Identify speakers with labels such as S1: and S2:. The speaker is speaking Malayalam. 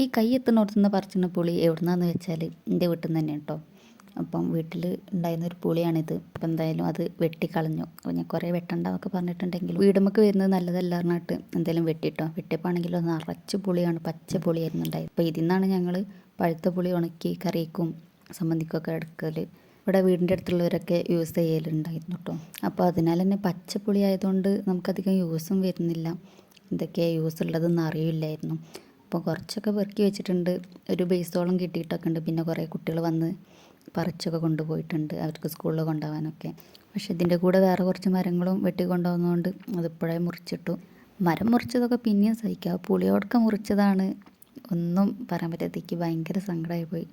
S1: ഈ കൈ എത്തുന്നിടത്തുനിന്ന് പറിച്ചുന്ന പുളി എവിടുന്നാന്ന് വെച്ചാൽ എന്റെ വീട്ടിൽ നിന്ന് തന്നെ കേട്ടോ അപ്പം വീട്ടിൽ ഉണ്ടായിരുന്ന ഒരു പുളിയാണിത്. അപ്പം എന്തായാലും അത് വെട്ടിക്കളഞ്ഞു. അപ്പോൾ ഞാൻ കുറേ വെട്ടണ്ടെന്നൊക്കെ പറഞ്ഞിട്ടുണ്ടെങ്കിലും വീടുമ്മക്ക് വരുന്നത് നല്ലതല്ല പറഞ്ഞിട്ട് എന്തായാലും വെട്ടിട്ടോ? വെട്ടിയപ്പാണെങ്കിലും നിറച്ച് പുളിയാണ്. പച്ച പുളിയായിരുന്നു ഉണ്ടായത്. അപ്പോൾ ഇതിൽ നിന്നാണ് ഞങ്ങൾ പഴുത്ത പുളി ഉണക്കി കറിക്കും സംബന്ധിക്കൊക്കെ എടുക്കൽ ഇവിടെ വീടിന്റെ അടുത്തുള്ളവരൊക്കെ യൂസ് ചെയ്യലുണ്ടായിരുന്നു കേട്ടോ അപ്പോൾ അതിനാൽ തന്നെ പച്ചപ്പുളി ആയതുകൊണ്ട് നമുക്കധികം യൂസും വരുന്നില്ല. എന്തൊക്കെയാണ് യൂസ് ഉള്ളതെന്ന് അറിയില്ലായിരുന്നു. അപ്പോൾ കുറച്ചൊക്കെ പെറുക്കി വെച്ചിട്ടുണ്ട്. ഒരു ബേസോളം കിട്ടിയിട്ടൊക്കെ ഉണ്ട്. പിന്നെ കുറേ കുട്ടികൾ വന്ന് പറിച്ചൊക്കെ കൊണ്ടുപോയിട്ടുണ്ട്. അവർക്ക് സ്കൂളിൽ കൊണ്ടുപോകാനൊക്കെ. പക്ഷേ ഇതിന്റെ കൂടെ വേറെ കുറച്ച് മരങ്ങളും വെട്ടി കൊണ്ടുവന്നതുകൊണ്ട് അതിപ്പോഴേ മുറിച്ചിട്ടു. മരം മുറിച്ചതൊക്കെ പിന്നെയും സഹിക്കാം. പുളിയോടൊക്കെ മുറിച്ചതാണ്. ഒന്നും പറയാൻ പറ്റാത്തേക്ക് ഭയങ്കര സങ്കടമായി പോയി.